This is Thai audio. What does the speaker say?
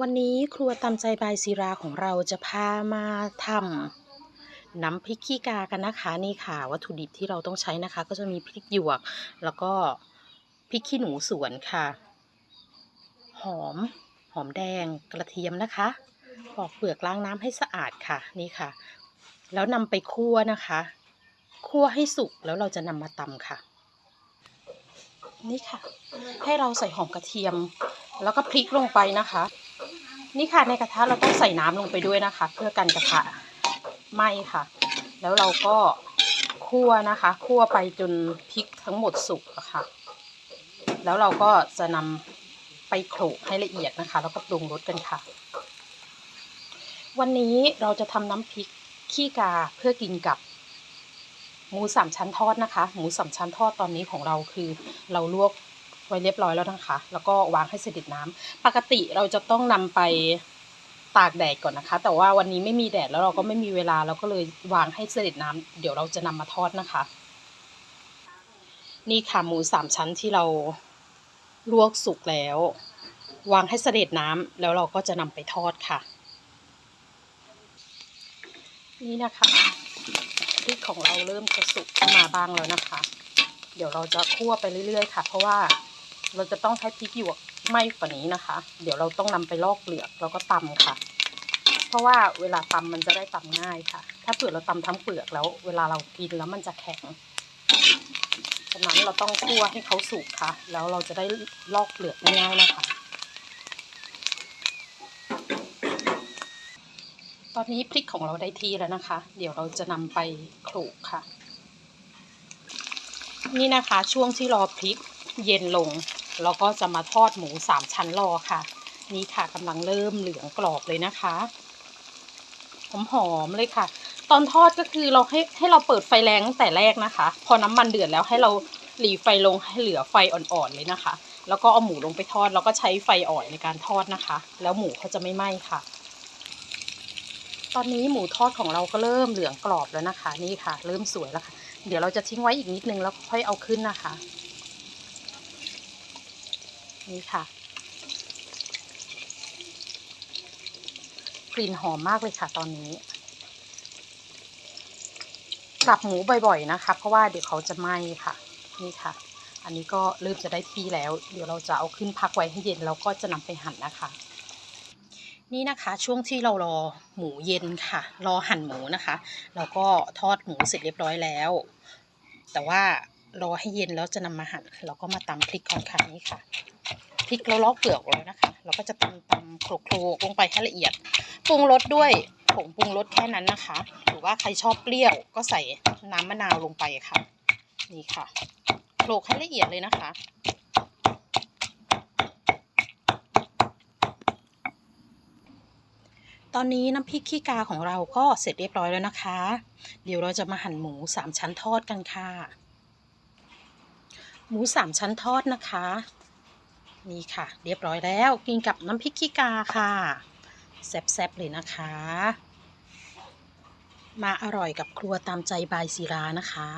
วันนี้ครัวตามใจบายศิราของเราจะพามาทำน้ำพริกขี้กากันนะคะนี่ค่ะ วัตถุดิบที่เราต้องใช้นะคะ ก็จะมีพริกหยวก แล้วก็พริกขี้หนูสวนค่ะ หอม หอมแดงกระเทียมนะคะปอกเปลือกล้างน้ำให้สะอาดค่ะนี่ค่ะ แล้วนำไปคั่วนะคะคั่วให้สุกแล้วเราจะนำมาตำค่ะ นี่ค่ะ ให้เราใส่หอมกระเทียม แล้วก็พริกลงไปนะคะ นี่ค่ะในกระทะเราต้องใส่น้ำลงไปด้วยนะคะ เพื่อกันกระทะไหม้ค่ะ แล้วเราก็คั่วนะคะ คั่วไปจนพริกทั้งหมดสุกะค่ะ แล้วเราก็จะนำไปโขลกให้ละเอียดนะคะ แล้วก็ปรุงรสกันค่ะ วันนี้เราจะทำน้ำพริกขี้กาเพื่อกินกับหมูสามชั้นทอดนะคะ หมูสามชั้นทอดตอนนี้ของเราคือเราลวก ไว้เรียบร้อยแล้วนะคะ แล้วก็วางให้เสด็จน้ำปกติเราจะต้องนำไปตากแดดก่อนนะคะ แต่ว่าวันนี้ไม่มีแดดแล้วเราก็ไม่มีเวลาเราก็เลยวางให้เสด็จน้ำเดี๋ยวเราจะนำมาทอดนะคะ นี่ค่ะหมูสามชั้นที่เราลวกสุกแล้ว วางให้เสด็จน้ำแล้วเราก็จะนำไปทอดค่ะ นี่นะคะพริกของเราเริ่มจะสุกมาบ้างแล้วนะคะ เดี๋ยวเราจะคั่วไปเรื่อยๆ ค่ะ เพราะว่า เราจะต้องใช้พริกหยวกไหม้กว่านี้นะคะ เดี๋ยวเราต้องนำไปลอกเปลือกแล้วก็ตำค่ะ เพราะว่าเวลาตำมันจะได้ตำง่ายค่ะ ถ้าเปลือกเราตำทั้งเปลือกแล้ว เวลาเรากินแล้วมันจะแข็งฉะนั้นเราต้องคั่วให้เขาสุกค่ะ แล้วเราจะได้ลอกเปลือกง่ายๆนะคะ ตอนนี้พริกของเราได้ที่แล้วนะคะ เดี๋ยวเราจะนำไปโขลกค่ะ นี่นะคะช่วงที่รอพริกเย็นลง เราก็จะมาทอดหมูสามชั้นรอค่ะ นี่ค่ะกำลังเริ่มเหลืองกรอบเลยนะคะหอมๆเลยค่ะ ตอนทอดก็คือเราให้ให้เราเปิดไฟแรงตั้งแต่แรกนะคะ พอน้ำมันเดือดแล้วให้เราหลีไฟลงให้เหลือไฟอ่อนๆเลยนะคะ แล้วก็เอาหมูลงไปทอด แล้วก็ใช้ไฟอ่อนในการทอดนะคะ แล้วหมูเขาจะไม่ไหม้ค่ะ ตอนนี้หมูทอดของเราก็เริ่มเหลืองกรอบแล้วนะคะ นี่ค่ะ เริ่มสวยแล้วค่ะ เดี๋ยวเราจะทิ้งไว้อีกนิดนึงแล้วค่อยเอาขึ้นนะคะ นี่ค่ะ กลิ่นหอมมากเลยค่ะ ตอนนี้กลับหมูบ่อยๆนะคะ เพราะว่าเดี๋ยวเขาจะไหม้ค่ะ นี่ค่ะ อันนี้ก็เริ่มจะได้ที่แล้ว เดี๋ยวเราจะเอาขึ้นพักไว้ให้เย็นแล้วก็จะนำไปหั่นนะคะ นี่นะคะช่วงที่เรารอหมูเย็นค่ะ รอหั่นหมูนะคะเราก็ทอดหมูเสร็จเรียบร้อยแล้ว แต่ว่า รอให้เย็นแล้วจะนำมาหั่นเราก็มาตำพริกก่อนค่ะนี่ค่ะพริกเราลอกเปลือกแล้วนะคะ เราก็จะตำตำโขลกลงไปให้ละเอียดปรุงรสด้วยผงปรุงรสแค่นั้นนะคะ หรือว่าใครชอบเปรี้ยวก็ใส่น้ำมะนาวลงไปค่ะ นี่ค่ะโขลกให้ละเอียดเลยนะคะ ตอนนี้น้ำพริกขี้กาของเราก็เสร็จเรียบร้อยแล้วนะคะ เดี๋ยวเราจะมาหั่นหมูสามชั้นทอดกันค่ะ หมูสามชั้นทอดนะคะ นี่ค่ะ เรียบร้อยแล้วกินกับน้ำพริกขี้กาค่ะแซ่บๆเลยนะคะ มาอร่อยกับครัวตามใจบายศิรานะคะ